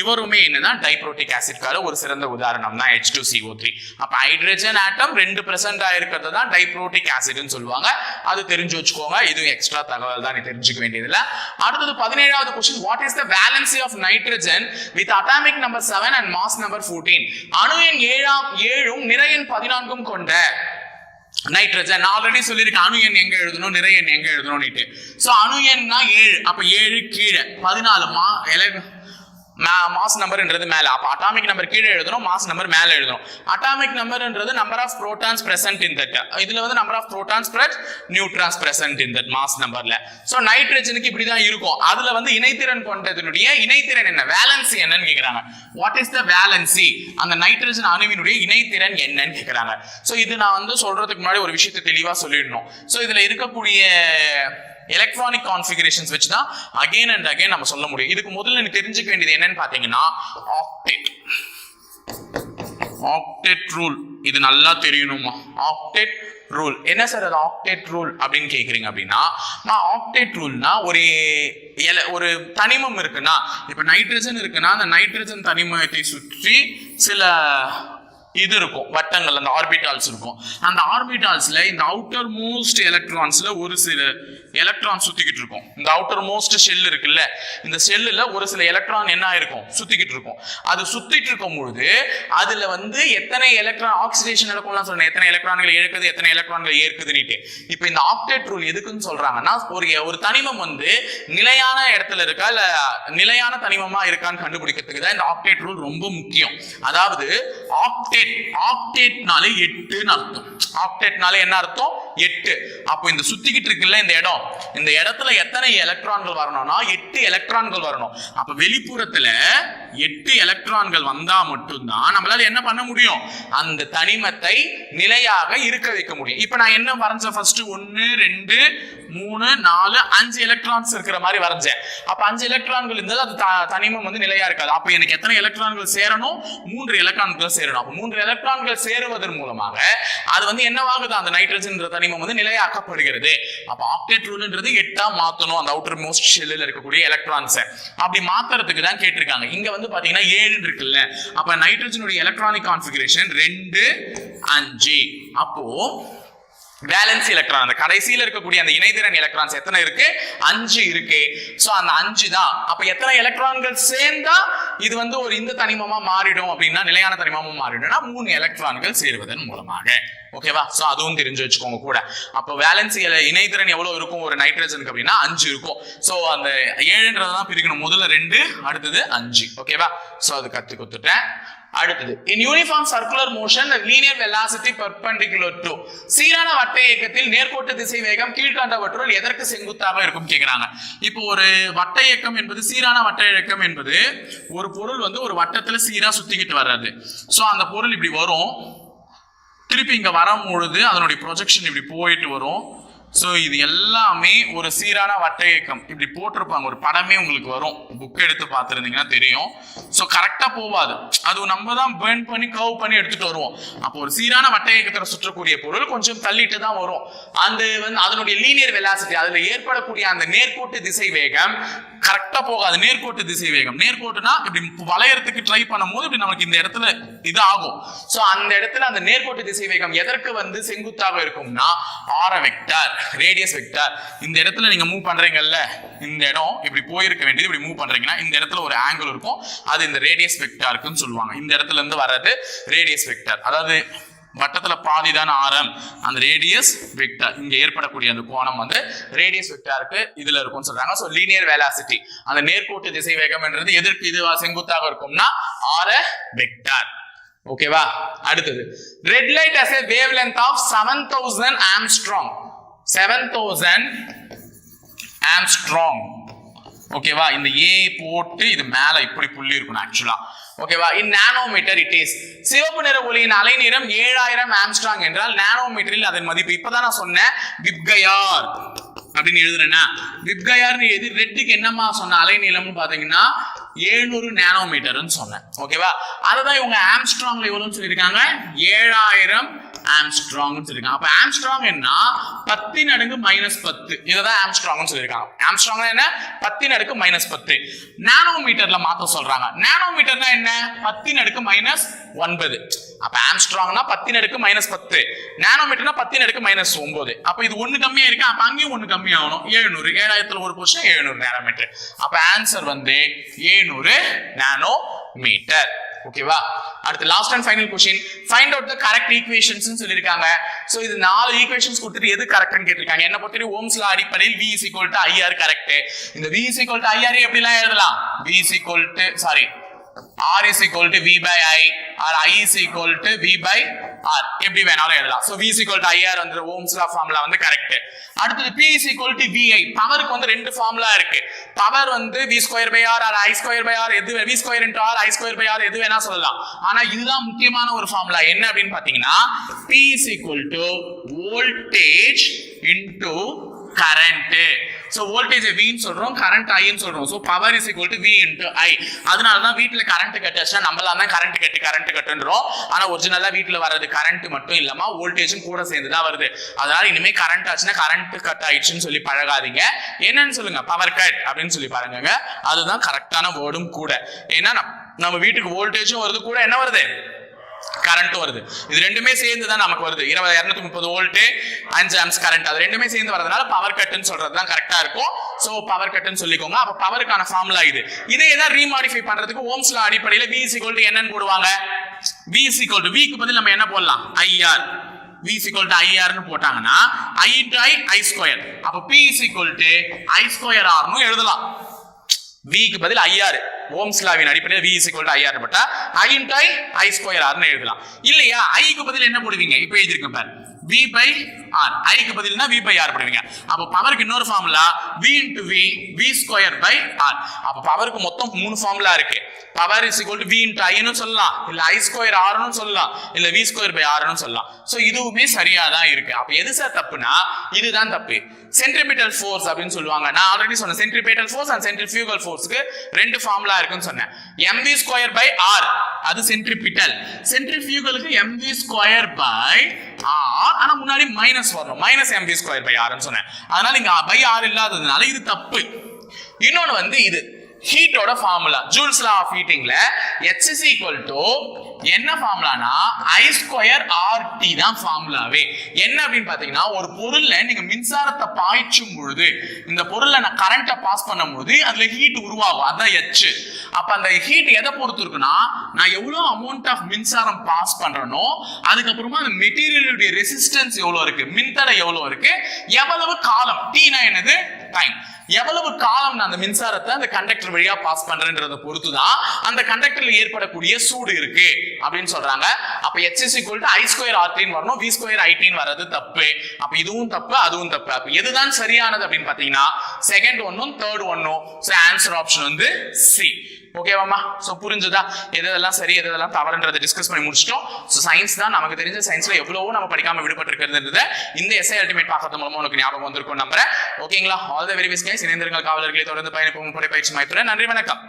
இவருமே என்னதான் டைப்ரோட்டிக் ஆசிட்கால ஒரு சிறந்த உதாரணம் தான் ஹெச் டூ சிஓ த்ரீ அப்ப ஹைட்ரஜன் ஆட்டம் ரெண்டு பிரசன்ட் ஆயிருக்கிறது தான் டைப்ரோட்டிக் ஆசிட்னு சொல்லுவாங்க. அது தெரிஞ்சு வச்சுக்கோங்க. இதுவும் எக்ஸ்ட்ரா தகவல் தான். நீ தெரிஞ்சுக்க வேண்டியதுல அடுத்தது பதினேழாவது question what is the valency of nitrogen with atomic number seven and mass number fourteen அணு எண் ஏழாம் ஏழும் நிறையின் பதினான்கும் கொண்ட நைட்ரஜன் நான் ஆல்ரெடி சொல்லியிருக்கேன் அணு எண் எங்க எழுதணும் நிறை எண் எங்க எழுதணும்னுட்டு ஸோ அணு எண்ணா ஏழு அப்ப ஏழு கீழே பதினாலு மா எலக்ட்ரான் மாஸ் நம்பர்ன்றது மேலே. அப்போ அட்டாமிக் நம்பர் கீழே எழுதணும் மாஸ் நம்பர் மேலே எழுதணும். Atomic நம்பர்ன்றது number of protons present in that இதில் வந்து number of protons plus neutrons present in that mass நம்பரில் ஸோ நைட்ரஜனுக்கு இப்படி தான் இருக்கும். அதில் வந்து இணைத்திறன் கொண்டதனுடைய இணைத்திறன் என்ன? வேலன்சி என்னன்னு கேட்குறாங்க வாட் இஸ் த வேலன்சி அந்த நைட்ரஜன் அணுவினுடைய இணைத்திறன் என்னன்னு கேட்குறாங்க ஸோ இது நான் வந்து சொல்கிறதுக்கு முன்னாடி ஒரு விஷயத்தை தெளிவாக சொல்லிடணும். ஸோ இதில் இருக்கக்கூடிய எலக்ட்ரானிக் கான்ஃபிகரேஷன்ஸ் வச்சு தான் அகைன் அண்ட் அகைன் நம்ம சொல்ல முடியும். இதுக்கு முதல்ல எனக்கு தெரிஞ்சுக்க வேண்டியது என்னன்னு பாத்தீங்கன்னா ஆக்டெட் ஆக்டெட் ரூல் இது நல்லா தெரியணுமா? ஆக்டெட் ரூல் என்ன சார் அது ஆக்டெட் ரூல் அப்படின்னு கேட்குறீங்க அப்படின்னா நான் ஆக்டெட் ரூல்னா ஒரு எல ஒரு தனிமம் இருக்குன்னா இப்போ நைட்ரஜன் இருக்குன்னா அந்த நைட்ரஜன் தனிமத்தை சுற்றி சில இது இருக்கும் வட்டங்கள் அந்த ஆர்பிட்டால்ஸ் இருக்கும். அந்த ஆர்பிட்டால்ஸ்ல இந்த அவுட்டர் மோஸ்ட் எலக்ட்ரான்ஸ்ல ஒரு சில எலக்ட்ரான் சுத்திக்கிட்டு இருக்கும். இந்த அவுட்டர் மோஸ்ட் ஷெல் இருக்குல்ல இந்த ஷெல்லுல ஒரு சில எலக்ட்ரான் என்ன ஆயிருக்கும்? சுத்திக்கிட்டு இருக்கும். அது சுத்திட்டு இருக்கும் பொழுது அதுல வந்து எத்தனை எலக்ட்ரான் ஆக்சிடேஷன் நடக்கும்லாம் சொல்றேன் எத்தனை எலக்ட்ரான்கள் இழக்குது எத்தனை எலக்ட்ரான்கள் ஏற்குதுன்னுட்டு இப்போ இந்த ஆக்டேட் ரூல் எதுக்குன்னு சொல்றாங்கன்னா ஒரு ஒரு தனிமம் வந்து நிலையான இடத்துல இருக்கா இல்ல நிலையான தனிமமா இருக்கான்னு கண்டுபிடிக்கிறதுக்கு தான் இந்த ஆக்டேட் ரூல் ரொம்ப முக்கியம். அதாவது ஆக்டேட் ஆக்டேட்னாலே எட்டுன்னு அர்த்தம். ஆக்டேட்னாலே என்ன அர்த்தம்? எட்டு. அப்போ இந்த சுத்திக்கிட்டு இருக்குல்ல இந்த இடம் இந்த இடத்துல எத்தனை எலக்ட்ரான்கள் வரணும்னா எட்டு எலக்ட்ரான்கள் வரணும். அப்ப வெளிப்புறத்துல எட்டு எலக்ட்ரான்கள் வந்தா மட்டும்தான் நம்மளால என்ன பண்ண முடியும்? அந்த தனிமத்தை நிலையாக இருக்க வைக்க முடியும். இப்ப நான் என்ன வரைஞ்சேன்? ஃபர்ஸ்ட் ஒன்னு ரெண்டு மூணு நாலு அஞ்சு எலக்ட்ரான்ஸ் இருக்கிற மாதிரி வரைஞ்சேன். அப்ப அஞ்சு எலக்ட்ரான்கள் இருந்தது அது தனிமம் வந்து நிலையா இருக்காது. அப்ப எனக்கு எத்தனை எலக்ட்ரான்கள் சேரணும்? மூன்று எலக்ட்ரான்கள் சேரணும். அப்ப மூன்று எலக்ட்ரான்கள் சேருவதன் மூலமாக அது வந்து என்னவாகுது? அந்த நைட்ரஜன் தனிமம் வந்து நிலையாக்கப்படுகிறது. அப்ப ஆக்டேட் ரூல்ன்றது எட்டா மாத்தணும். அந்த அவுட்டர் மோஸ்ட் ஷெல்லில் இருக்கக்கூடிய எலக்ட்ரான்ஸை அப்படி மாத்துறதுக்கு தான் கேட்டிருக்காங்க. இங்க வந்து பாத்தீங்கன்னா ஏழு இருக்குல்ல. அப்ப நைட்ரஜனுடைய எலக்ட்ரானிக் கான்ஃபிகரேஷன் ரெண்டு அஞ்சு. அப்போ வேலன்ஸ் எலக்ட்ரான் அந்த கடைசியில் இருக்கக்கூடிய அந்த இணைதிறன் எலக்ட்ரான்ஸ் எத்தனை இருக்கு? அஞ்சு இருக்கு. ஸோ அந்த அஞ்சு தான். அப்ப எத்தனை எலக்ட்ரான்கள் சேர்ந்தா இது வந்து ஒரு இந்த தனிமமா மாறிடும் அப்படின்னா நிலையான தனிமமா மாறிடும்னா மூணு எலக்ட்ரான்கள் சேருவதன் மூலமாக. ஓகேவா ஸோ அதுவும் தெரிஞ்சு வச்சுக்கோங்க கூட. அப்போ வேலன்ஸ் இணைதிறன் எவ்வளோ இருக்கும்? ஒரு நைட்ரஜனுக்கு அப்படின்னா அஞ்சு இருக்கும். ஸோ அந்த ஏழுன்றதான் பிரிக்கணும். முதல்ல ரெண்டு அடுத்தது அஞ்சு. ஓகேவா ஸோ அது கற்று கொடுத்துட்டேன். அடுத்தது. In uniform circular motion linear velocity perpendicular to சீரான வட்ட இயக்கத்தில் நேர்கோட்டு திசை வேகம் கீழ்கண்டவற்றுள் எதற்கு செங்குத்தாக இருக்கும் கேட்கிறாங்க இப்போ ஒரு வட்ட இயக்கம் என்பது சீரான வட்ட இயக்கம் என்பது ஒரு பொருள் வந்து ஒரு வட்டத்துல சீரா சுத்திக்கிட்டு வர்றது. ஸோ அந்த பொருள் இப்படி வரும். திருப்பி இங்க வரும்பொழுது அதனுடைய ப்ரொஜெக்ஷன் இப்படி போயிட்டு வரும். ஸோ இது எல்லாமே ஒரு சீரான வட்ட இயக்கம் இப்படி போட்டிருப்பாங்க ஒரு படமே உங்களுக்கு வரும். புக் எடுத்து பார்த்துருந்தீங்கன்னா தெரியும். ஸோ கரெக்டாக போவாது அது நம்ம தான் பேர்ன் பண்ணி கவ் பண்ணி எடுத்துட்டு வருவோம். அப்போ ஒரு சீரான வட்ட இயக்கத்தில் சுற்றக்கூடிய பொருள் கொஞ்சம் தள்ளிட்டு தான் வரும். அந்த வந்து அதனுடைய லீனியர் வெலாசிட்டி அதில் ஏற்படக்கூடிய அந்த நேர்கோட்டு திசை வேகம் கரெக்டா போகாது. நேர்கோட்டு திசை வேகம் நேர்கோட்டுனா இப்படி வளையறதுக்கு ட்ரை பண்ணும்போது இப்படி நமக்கு இந்த இடத்துல இது ஆகும் சோ அந்த இடத்துல அந்த நேர்கோட்டு திசை வேகம் எதற்கு வந்து செங்குத்தாக இருக்கும்னா ஆர வெக்டார் ரேடியஸ் வெக்டார் இந்த இடத்துல நீங்க மூவ் பண்றீங்கல்ல இந்த இடம் இப்படி போயிருக்க வேண்டியது இப்படி மூவ் பண்றீங்கன்னா இந்த இடத்துல ஒரு ஆங்கிள் இருக்கும். அது இந்த ரேடியஸ் வெக்டாருக்குன்னு சொல்லுவாங்க. இந்த இடத்துல இருந்து வர்றது ரேடியஸ் வெக்டார் அதாவது வட்டத்துல பாதி தானே ஆரம். அந்த ரேடியஸ் வெக்டர் இங்க ஏற்படக்கூடிய அந்த கோணம் வந்து ரேடியஸ் வெக்டாருக்கு இதுல இருக்கும்னு சொல்றாங்க. ஸோ லீனியர் வேலாசிட்டி அந்த நேர்கோட்டு திசை வேகம்ன்றது எதற்கு இது செங்குத்தாக இருக்கும்னா ஆர வெக்டார் ஓகேவா அடுத்தது. Red light as wavelength of seven thousand angstrom 7000 angstrom ஓகேவா இந்த ஏ போட்டு இது மேல இப்படி புள்ளி இருக்கணும் ஆக்சுவலா ஓகேவா இன் நானோமீட்டர் இட் இஸ் சிவப்பு நிற ஒளியின் அலைநீளம் ஏழாயிரம் ஆம்ஸ்ட்ராங் என்றால் நானோமீட்டரில் அதன் மதிப்பு இப்பதான் நான் சொன்னேன் விப்கயார். அப்படின்னு எழுதுறேன்னா விப்கயார்னு எது? ரெட்டுக்கு என்னமா சொன்ன அலைநீளம்னு பாத்தீங்கன்னா ஏழ்நூறு நானோமீட்டர்னு சொன்னேன். ஓகேவா அதை தான் இவங்க ஆம்ஸ்ட்ராங்ல எவ்வளோன்னு சொல்லியிருக்காங்க. ஏழாயிரம் ஆம்ஸ்ட்ராங்னு சொல்லியிருக்காங்க அப்போ ஆம்ஸ்ட்ராங் என்ன பத்தின் அடுக்கு மைனஸ் பத்து. இதை தான் ஆம்ஸ்ட்ராங்னு சொல்லியிருக்காங்க ஆம்ஸ்ட்ராங் என்ன? பத்தின் அடுக்கு மைனஸ் பத்து. நானோமீட்டர்ல மாற்ற சொல்றாங்க. நானோமீட்டர்னா என்ன? பத்தின் அடுக்கு மைனஸ் ஒன்பது. அப்ப ஆம்ஸ்ட்ராங்னா பத்தின் அடுக்கு மைனஸ் பத்து. நானோமீட்டர்னா பத்தின் அடுக்கு மைனஸ் ஒன்பது. அப்ப இது ஒண்ணு கம்மியா இருக்கு? அப்ப அங்கேயும் ஒண்ணு கம்மி ஆகணும் ஏழுநூறு ஏழாயிரத்துல ஒரு போர்ஷன் ஏழுநூறு நானோமீட்டர் அப்ப ஆன்சர் வந்து ஏழுநூறு நானோ மீட்டர் ஓகேவா அடுத்து last and final question find out the correct equations சொல்லியிருக்காங்க. சோ இது நாலு ஈக்குவேஷன்ஸ் கொடுத்துட்டு எது கரெக்ட்னு கேட்டிருக்காங்க. என்ன பொறுத்தவரை ஓம்ஸ்ல அடிப்படையில் V is equal to IR correct இந்த V is equal to IR எப்படிலாம் எழுதலாம்? V is equal to sorry R is equal to V by I or I is equal to V by R. எப்படி வேணாலும் எழுதலாம். So V is equal to IR வந்து Ohm's law formula வந்து correct அடுத்தது P is equal to VI பவருக்கு வந்து ரெண்டு formula இருக்கு. பவர் வந்து V square by R or I square by R எது V square into R I square by R எது வேணா சொல்லலாம். ஆனா இதுதான் முக்கியமான ஒரு ஃபார்முலா என்ன அப்படின்னு பாத்தீங்கன்னா P is equal to voltage into current so voltage வின்னு சொல்கிறோம் கரண்ட் ஐன்னு சொல்கிறோம் so power is equal to V into I அதனால தான் வீட்டில் கரண்ட் கட்டாச்சுன்னா நம்மளால தான் கரண்ட் கட்டு கரண்ட் கட்டுன்றோம். ஆனால் ஒரிஜினலாக வீட்டில் வர்றது கரண்ட் மட்டும் இல்லாமல் வோல்டேஜும் கூட சேர்ந்து தான் வருது. அதனால இனிமேல் கரண்ட் ஆச்சுன்னா கரண்ட் கட் ஆயிடுச்சுன்னு சொல்லி பழகாதீங்க. என்னன்னு சொல்லுங்க பவர் கட் அப்படின்னு சொல்லி பாருங்க அதுதான் கரெக்டான வேர்டும் கூட. ஏன்னா நம்ம- நம்ம வீட்டுக்கு வோல்டேஜும் வருது கூட என்ன வருது? கரண்ட்டும் வருது. இது ரெண்டுமே சேர்ந்து தான் நமக்கு வருது. இருபது இரநூத்தி முப்பது வோல்ட்டு அஞ்சு ஆம்ஸ் கரண்ட் அது ரெண்டுமே சேர்ந்து வரதுனால பவர் கட்டுன்னு சொல்றது தான் கரெக்டாக இருக்கும். ஸோ பவர் கட்டுன்னு சொல்லிக்கோங்க. அப்போ பவருக்கான ஃபார்முலா இது. இதே தான் ரீமாடிஃபை பண்றதுக்கு ஓம்ஸ்ல அடிப்படையில் v is என்னன்னு போடுவாங்க. விசி கோல்டு விக்கு to பதில் நம்ம என்ன போடலாம்? IR v is equal to போட்டாங்கன்னா i into i i square அப்ப p is equal to i square r எழுதலாம். விக்கு பதில் ஐஆர் ஓம்ஸ்லாவின் அடிப்படையில் V is equal to IR போட்டா ஐ into ஐ ஸ்கொயர் ஆர்னு எழுதலாம். இல்லையா? ஐக்கு பதில் என்ன போடுவீங்க? இப்போ எழுதிருக்கேன் பாரு. V by r. I க்கு பதில்னா v by r போடுவீங்க. அப்போ பவருக்கு இன்னொரு formula v into v v square by r. அப்போ பவருக்கு மொத்தம் மூணு ஃபார்முலா இருக்கு. Power is equal to v into i னு சொல்லலாம். இல்ல i ஸ்கொயர் r னு சொல்லலாம். இல்ல v ஸ்கொயர் by r னு சொல்லலாம். சோ இதுவுமே சரியா தான் இருக்கு. அப்போ எது சார் தப்புனா இதுதான் தப்பு. சென்ட்ரிபிட்டல் ஃபோர்ஸ் அப்படின்னு சொல்லுவாங்க. நான் ஆல்ரெடி சொன்னேன். சென்ட்ரிபிட்டல் ஃபோர்ஸ் அண்ட் சென்ட்ரிஃபியூகல் ஃபோர்ஸ்க்கு ரெண்டு ஃபார்முலா இருக்குன்னு சொன்னேன். Mv ஸ்கொயர் பை ஆர் அது சென்ட்ரிபிட்டல் சென்ட்ரிஃபியூகலுக்கு mv ஸ்கொயர் பை ஆர் ஆனா முன்னாடி மைனஸ் வரணும். மைனஸ் எம்பி ஸ்கொயர் பை ஆர்னு சொன்னேன். அதனால இங்க பை ஆர் இல்லாததுனால இது தப்பு. இன்னொன்னு வந்து இது. ஹீட்டோட ஃபார்முலா ஜூல்ஸ் லா ஆஃப் ஹீட்டிங்ல எச் இஸ் ஈக்குவல் டு என்ன ஃபார்முலானா ஐ ஸ்கொயர் ஆர் டி தான் ஃபார்முலாவே என்ன அப்படின்னு பாத்தீங்கன்னா ஒரு பொருள்ல நீங்க மின்சாரத்தை பாய்ச்சும் பொழுது இந்த பொருள்ல நான் கரண்ட்டை பாஸ் பண்ணும் பொழுது அதுல ஹீட் உருவாகும். அதான் எச் அப்ப அந்த ஹீட் எதை பொறுத்து இருக்குன்னா நான் எவ்வளவு அமௌண்ட் ஆஃப் மின்சாரம் பாஸ் பண்றேனோ அதுக்கப்புறமா அந்த மெட்டீரியலுடைய ரெசிஸ்டன்ஸ் எவ்வளவு இருக்கு? மின்தடை எவ்வளவு இருக்கு? எவ்வளவு காலம்? டீனா என்னது? டைம் எவ்வளவு காலம் நான் அந்த மின்சாரத்தை அந்த கண்டக்டர் வழியா பாஸ் பண்றேன்றத பொறுத்து தான் அந்த கண்டக்டர்ல ஏற்படக்கூடிய சூடு இருக்கு அப்படின்னு சொல்றாங்க. அப்ப h is equal to i square ஆர்டின்னு வரணும். V ஸ்கொயர் ஐடின்னு வர்றது தப்பு. அப்ப இதுவும் தப்பு அதுவும் தப்பு. அப்ப எதுதான் சரியானது அப்படின்னு பாத்தீங்கன்னா செகண்ட் ஒன்னும் தேர்ட் ஒன்னும் ஆன்சர் ஆப்ஷன் வந்து சி ஓகேவாமா ஸோ புரிஞ்சுதா? எது எதெல்லாம் சரி எது எதெல்லாம் தவறுன்றதை டிஸ்கஸ் பண்ணி முடிச்சிட்டோம். ஸோ சயின்ஸ் தான் நமக்கு தெரிஞ்ச சயின்ஸ்ல எவ்வளவோ நம்ம படிக்காம விடுபட்டிருக்கிறது இந்த எஸ்ஐ அல்டிமேட் பார்க்கறது மூலமா உனக்கு ஞாபகம் வந்திருக்கும் நம்புறேன். ஓகேங்களா all the very best guys இணைந்திருங்கள் காவலர்களை தொடர்ந்து பயணிப்போம். பயிற்சி மாய்ப்புறேன் நன்றி வணக்கம்.